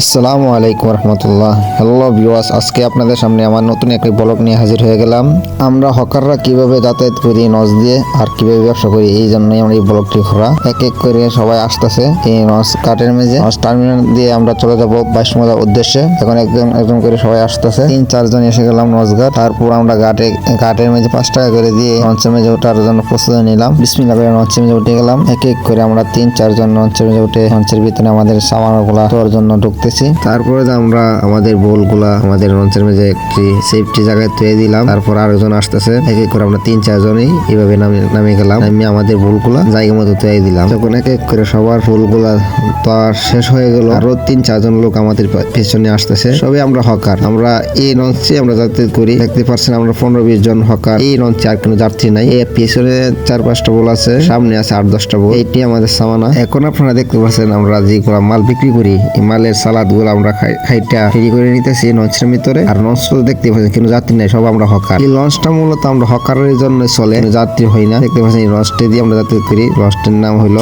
আসসালামু আলাইকুম রহমতুল্লাহ। Hello viewers আজকে আপনাদের সামনে আমার নতুন একটি ব্লগ নিয়ে হাজির হয়ে গেলাম। আমরা হকাররা কীভাবে যাতায়াত করি নজ দিয়ে আর কীভাবে ব্যবসা করি, এই জন্যই আমরা এই ব্লগটি করা। এক এক করে সবাই আসতেছে এই নজ কাটের মেজে নজ টার্মিনাল দিয়ে আমরা চলে যাব বাইশ মজার উদ্দেশ্যে। এখন একজন একজন করে সবাই আসতেছে। তিন চারজন এসে গেলাম নজঘাট তারপর আমরা ঘাটে, ঘাটের মেজে পাঁচ টাকা করে দিয়ে লঞ্চের মেজে ওঠার জন্য প্রস্তুতি নিলাম। বিসমিল্লা করে লঞ্চের মেজে উঠে গেলাম। এক এক করে আমরা তিন চারজন লঞ্চের মেজে উঠে লঞ্চের ভিতরে আমাদের সামানগুলা তোর জন্য ঢুকতেছি তারপরে আমরা আমাদের বোলগুলা, আমাদের লঞ্চের মেজে একটি সেফটি জায়গায় তুলে দিলাম। তারপর আরেকজন আসতেছে। এক এক করে আমরা তিন চারজনই এইভাবে নামে গেলাম। নামিয়ে আমাদের বোলগুলা জায়গা মতো তুলে দিলাম। তখন এক এক করে সবার ফুলগুলা তো আর শেষ হয়ে গেল। আরও তিন চারজন লোক আমাদের পেছনে আসতেছে। সবই আমরা হকার। আমরা এই লঞ্চে আমরা যাতায়াত করি। দেখতে পাচ্ছেন আমরা পনেরো, বিশ জন হকার। এই লঞ্চে আর কোনো যাত্রী নাই। এর পেছনে চার, পাঁচটা বোল আছে। সামনে আছে আট, দশটা বোল। এইটি আমাদের সামানা। এখন আপনারা দেখতে পাচ্ছেন আমরা যেগুলা মাল বিক্রি করি, এই মালের সালাদ আমরা খাইটা করে নিতেছি লঞ্চের ভিতরে। আর লঞ্চ তো দেখতে কিন্তু যাত্রী নাই, সব আমরা হকার। এই লঞ্চটা মূলত আমরা হকারের জন্য চলে যাত্রী না। দেখতে লঞ্চটা দিয়ে আমরা যাতায়াত করি। লঞ্চটার নাম হলো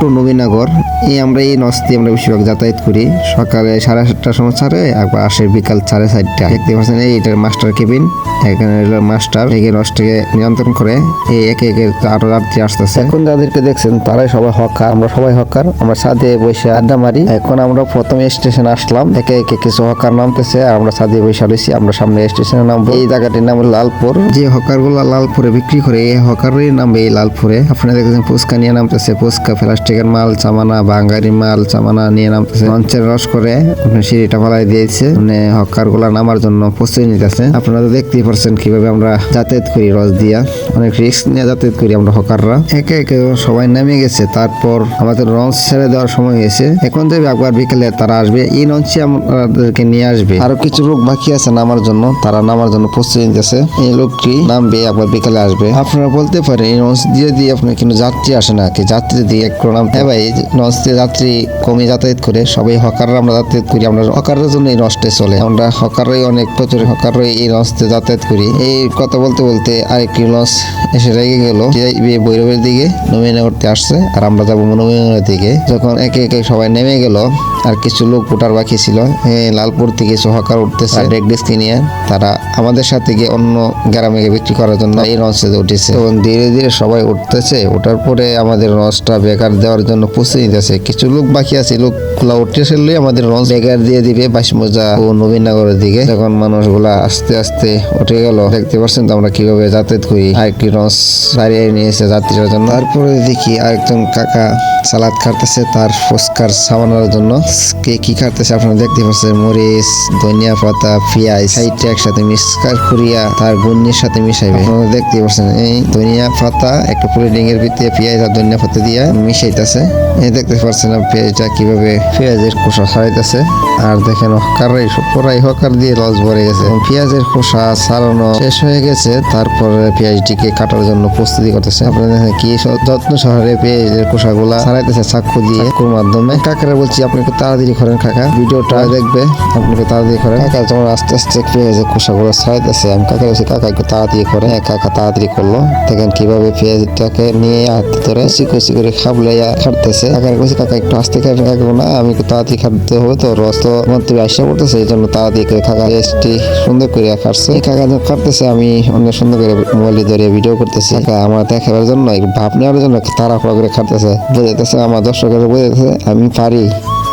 টু নবীনগর। এই আমরা এই লঞ্চ দিয়ে আমরা বেশিরভাগ যাতায়াত করি। সকালে সাড়ে সাতটার সময় ছাড়ে আসে বিকাল সাড়ে চারটা। দেখতে পাচ্ছেন, এই এটার মাস্টার কেবিন। এখানে মাস্টার এই লঞ্চটাকে নিয়ন্ত্রণ করে। এই একে একে আরও যাত্রী আসতেছে। এখন যাদেরকে দেখছেন, তারাই সবাই হকার। আমরা সবাই হকার, আমরা সাথে বসে আড্ডা মারি। এখন আমরা প্রথমে স্টেশন আসলাম। একে একে কিছু হকার নামতেছে আর আমরা সাথে বসে রয়েছি। আমরা সামনে স্টেশনে নামবো। এই জায়গাটির নাম লালপুর। যে হকার লালপুরে বিক্রি করে, এই হকারেরই নামবে এই লালপুরে। আপনারা দেখছেন ফুচকা নিয়ে নামতেছে। ফুচকা, প্লাস্টিকের মাল, চামানা বাঙ্গারি মাল, চামানা নিয়ে নামতেছে। লঞ্চের রস করে সিঁড়িটা ফলাই দিয়েছে। মানে হকারগুলা নামার জন্য প্রস্তুতি নিতেছে। আপনারা দেখতেই পারছেন কীভাবে আমরা যাতায়াত করি রস দিয়া। অনেক রিস্ক নিয়ে যাতায়াত করি আমরা হকাররা। একে একে সবাই নেমে গেছে। তারপর আমাদের লঞ্চ ছেড়ে দেওয়ার সময় হয়েছে। এখন যাবে একবার বিকেলে তারা আসবে। এই লঞ্চে আমাদেরকে নিয়ে আসবে। আরও কিছু লোক বাকি আছে নামার জন্য। তারা নামার জন্য প্রস্তুতি নিতেছে। এই লোকটি নামবে, একবার বিকেলে আসবে। আপনারা বলতে পারেন, এই লঞ্চ দিয়ে দিয়ে আপনার কিন্তু যাত্রী আসে না কি? যাত্রী দিয়ে একটু নাম হ্যাঁ ভাই লঞ্চ দিয়ে যাত্রী কমে যাতায়াত করে, সবাই হকাররা আমরা যাতায়াত করি। আমরা হকারের জন্য এই লঞ্চটা চলে। আমরা হকারই অনেক, প্রচুর হকারই এই লঞ্চ দিয়ে যাতায়াত করি। এই কথা বলতে বলতে আরেকটি লঞ্চ এসে রেগে গেল। বৈরবের দিকে নবীনগরতে আসছে। আর আমরা যাব নবীনগরের দিকে। যখন একে একে সবাই নেমে গেল আর কিছু লোক ওঠার বাকি ছিল। এই লালপুর থেকে কিছু হকার উঠতেছে ব্রেক ডিস্ক নিয়ে। তারা আমাদের সাথে গিয়ে অন্য গ্রামে গিয়ে বিক্রি করার জন্য এই লঞ্চে উঠেছে। এবং ধীরে ধীরে সবাই উঠতেছে। ওঠার পরে আমাদের লঞ্চটা বেকার দেওয়ার জন্য প্রস্তুতি নিতেছে কিছু লোক বাকি আছে লোকগুলা উঠে আসলে আমাদের লঞ্চ বেকার দিয়ে দিবে বাইশ মজা ও নবীনগরের দিকে। যখন মানুষগুলা আস্তে আস্তে উঠে গেল। দেখতে পাচ্ছেন তো আমরা কীভাবে যাতায়াত করি। আরেকটি লঞ্চ দাঁড়িয়ে নিয়েছে যাত্রীদের জন্য। তারপরে দেখি আরেকজন কাকা সালাদ খাটতেছে। তার ফুচকার সামানোর জন্য কে কি খাটতেছে আপনারা দেখতে পাচ্ছেন, মরিচ, ধনিয়া পাতা, পেঁয়াজ, সাইডটা একসাথে মিক্সার করিয়া তার গুন্নির সাথে মিশাইবে। আপনারা দেখতে পাচ্ছেন, এই ধনিয়া পাতা একটা প্লেটিং এর ভিতরে পেঁয়াজ আর ধনিয়া পাতা দিয়া মিশাইতেছে। এই দেখতে পাচ্ছেন পেঁয়াজটা কীভাবে পেঁয়াজের খোসা ছাড়াইতেছে। আর দেখেন হকারাই পুরাই হকার দিয়ে লস ভরে গেছে। পেঁয়াজের খোসা ছাড়ানো শেষ হয়ে গেছে, তারপরে পেঁয়াজটিকে কাটার জন্য প্রস্তুতি করতেছে। আপনারা দেখেন কি যত্ন শহরে পেঁয়াজের খোসাগুলা ছাড়াইতেছে, চাক্ষু দিয়ে। চাক্ষুর মাধ্যমে। কাকারা বলছি, আপনি একটু তাড়াতাড়ি করেন, কাকা। ভিডিওটা দেখবে আপনি তাড়াতাড়ি করেন। কাকা, তোমার আস্তে আস্তে পেঁয়াজের খোসাগুলো ছাড়াইতেছে আমি কাকা বলছি, কাকা, একটু তাড়াতাড়ি করে হ্যাঁ কাকা তাড়াতাড়ি করল। দেখেন কীভাবে পেঁয়াজটাকে নিয়ে হাতে ধরে কষি করে খাবলাইয়া খাটতেছে। কাকা কইছি কাকা, একটু আস্তে খাবে কাকা না, আমি একটু তাড়াতাড়ি খাটতে হবে তো, রস তো মন্ত্রী আসা পড়তেছে, এই জন্য তাড়াতাড়ি করে কাকা পেঁয়াজটি সুন্দর করে কাটছে। কাকা যখন কাটতেছে, আমি অনেক সুন্দর করে মোবাইল ধরে ভিডিও করতেছি। কাকা, আমার দেখাবার জন্য ভাব নেওয়ার জন্য তাড়াহুড়া করে খাটতেছে। বোঝাইতেছে, আমার দর্শকের বোঝাইতেছে, আমি পারি।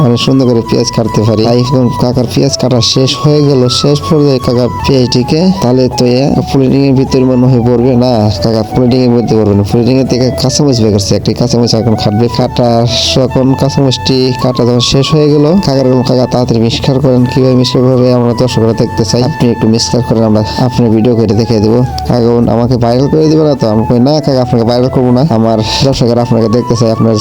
অনেক সুন্দর করে পেঁয়াজ কাটতে পারি। এখন কাকার পেঁয়াজ কাটা শেষ হয়ে গেল শেষ পর্যায়ে কাকা পেঁয়াজটিকে তাহলে তো প্লেটিং এর ভিতরে মনে হয়ে পড়বে না। কাকা প্লেটিং এর মধ্যে পড়বে না। প্লেটিং এর থেকে কাঁচামরিচ বের করছে। একটি কাঁচামরিচ এখন কাটবে কাটা যখন কাঁচামরিচটি কাটা যখন শেষ হয়ে গেল কাকার বললাম, কাকা তাড়াতাড়ি মিষ্কার করেন। কীভাবে মিষ্কার করবে আমরা দর্শকরা দেখতে চাই। আপনি একটু মিষ্কার করেন আমরা আপনার ভিডিও করে দেখে দেবো। কাকা আমাকে ভাইরাল করে দিবে না তো? আমি কই, না কাকা আপনাকে ভাইরাল করব না। আমার দর্শকেরা আপনাকে দেখতে চাই আপনার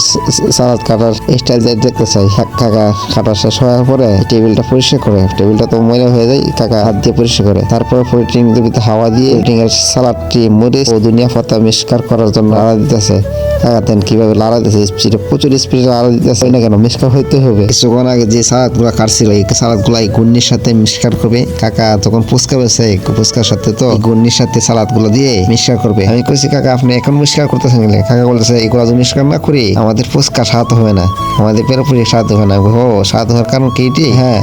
সালাদ কাটার স্টাইল দেখতে চাই। কাকা কাটা শেষ হওয়ার পরে টেবিলটা পরিষ্কার করে, টেবিলটা তো ময়লা হয়ে যায় কাকা হাত দিয়ে পরিষ্কার করে। তারপরে প্লেটিং ভিতরে হাওয়া দিয়ে প্লেটিং এর সালাদটি মরিচ ও দুনিয়া পাতা মিষ্কার করার জন্য আলাদা দিতেছে। কাকা তেন কীভাবে লাড়াইতেছে স্পিডে প্রচুর স্পিডে লাড়া দিতেছে না কেন? মিসকার হইতে হবে। কিছুক্ষণ আগে যে সালাদগুলা কাটছিল, এই সালাদগুলা এই গুন্নির সাথে মিসকার করবে। কাকা তখন ফুচকা বেছে, ফুচকার সাথে তো গুন্নির সাথে সালাদগুলো দিয়ে মিসকার করবে। আমি কইছি, কাকা, আপনি এখন মিসকার করতেছেন কাকা বলতেছে এগুলো যদি মিসকার না করি, আমাদের ফুচকা স্বাদ হবে না। আমাদের পেরোপুরি স্বাদ হবে না। ও, স্বাদ হওয়ার কারণ কি? হ্যাঁ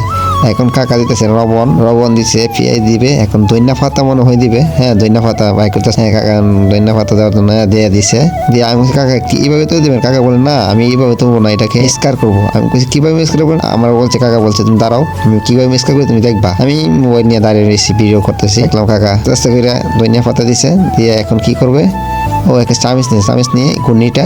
এখন কাকা দিতেছে লবণ লবণ দিছে পেঁয়াজ দিবে, এখন দৈন্যা পাতা মনে হয় দিবে। হ্যাঁ দৈন্যা পাতা বাই করতেছে হ্যাঁ কাকা দৈন্যা পাতা দেওয়ার জন্য দিয়ে দিছে। দিয়ে আমি কাকা এইভাবে তো দিবেন? কাকা বলে, না, আমি এইভাবে তুলবো না, এটাকে মিসকার করব। আমি বলছি, কীভাবে মিসকার করব? আমার বলছে, কাকা বলছে, তুমি দাঁড়াও, আমি কীভাবে মিসকার করি তুমি দেখবা। আমি মোবাইল নিয়ে দাঁড়িয়ে রয়েছি, ভিডিও করতেছি। দেখলাম কাকা আস্তে করে দৈন্যা পাতা দিছে, দিয়ে এখন কি করবে? ও একটা চামিচ নিয়ে চামিচ নিয়ে ঘূর্ণিটা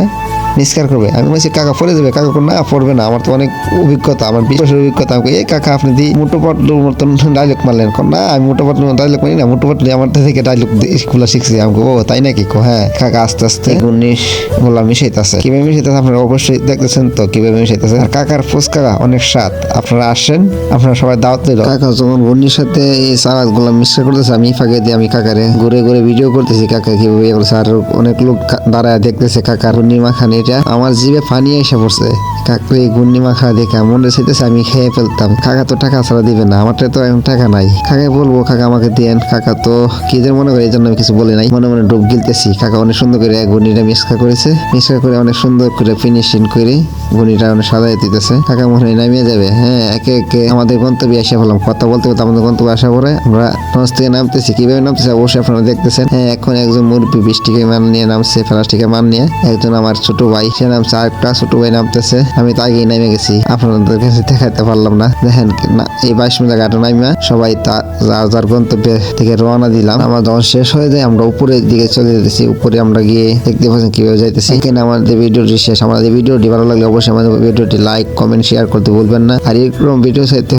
নিষ্কার করবে। আমি বলছি কাকা পড়ে যাবে। কাকা না পড়বে না। আমার তো অনেক অভিজ্ঞতা আমার বিশ্বাসের অভিজ্ঞতা। আমাকে এই কাকা আপনি দি মোটো পাটলুর মতন ডায়লগ মারলেন না আমি মোটো পাটলুর ডায়লগ মারি না মোটো পাটলু আমার থেকে ডায়লগগুলা শিখছি। আমি কই, ও তাই নাকি? কো হ্যাঁ কাকা আস্তে আস্তে। উনিশগুলা মিশাইতেছে। কীভাবে মিশাইতেছে আপনারা অবশ্যই দেখতেছেন তো কীভাবে মিশাইতেছে। আর কাকার ফুচকা অনেক স্বাদ। আপনারা আসেন আপনারা সবাই দাওয়াত দিল কাকা যখন গুন্নির সাথে এই সালাদগুলা মিশ্র করতেছে আমি ফাঁকে দিয়ে আমি কাকারে ঘুরে ঘুরে ভিডিও করতেছি কাকা কীভাবে আর অনেক লোক দাঁড়ায় দেখতেছে কাকার গুন্নি মাখানি এটা আমার জিভে পানি এসে পড়ছে। কাকুর এই গুন্নি মাখা দেখে মনে চাইতেছে আমি খেয়ে ফেলতাম। কাকা তো টাকা ছাড়া দিবে না আমার তো এখন টাকা নাই। কাকে বলব, কাকা আমাকে দেন। কাকা তো কি যে মনে করে, এই জন্য আমি কিছু বলি নাই। মনে মনে ডুব গিলতেছি। কাকা অনেক সুন্দর করে গুন্নিটা মিক্সকা করেছে। মিক্সকা করে অনেক সুন্দর করে ফিনিশিং করে। গুনিটা অনেক সাজাই দিতেছে। কাকা মনে হয় নামিয়ে যাবে। হ্যাঁ একে একে আমাদের গন্তব্যে এসে বললাম কথা বলতে বলতে আমাদের গন্তব্যে আসা পরে আমরা লঞ্চ থেকে নামতেছি। কীভাবে নামতেছি অবশ্যই আপনারা দেখতেছেন। হ্যাঁ এখন একজন মুরব্বী বৃষ্টিকে মান নিয়ে নামছে, প্লাস্টিকের মান নিয়ে। একজন আমার ছোট ভাই, সে নামছে। আরেকটা ছোট ভাই নামতেছে। আমি তো আগেই নেমে গেছি। আপনাদের কাছে দেখাতে পারলাম না। দেখেন না, এই বাইশ মিটার ঘাটে নাইমা সবাই যার যার গন্তব্যে থেকে রওনা দিলাম। আমার যখন শেষ হয়ে যায়, আমরা উপরের দিকে চলে যেতেছি। উপরে আমরা গিয়ে দেখতে পাচ্ছেন কীভাবে যাইতেছি। এখানে আমাদের ভিডিওটি শেষ। আমাদের ভিডিওটি ভালো লাগলে অবশ্যই আমাদের ভিডিওটি লাইক, কমেন্ট শেয়ার করতে ভুলবেন না। আর এরকম ভিডিও চাইতে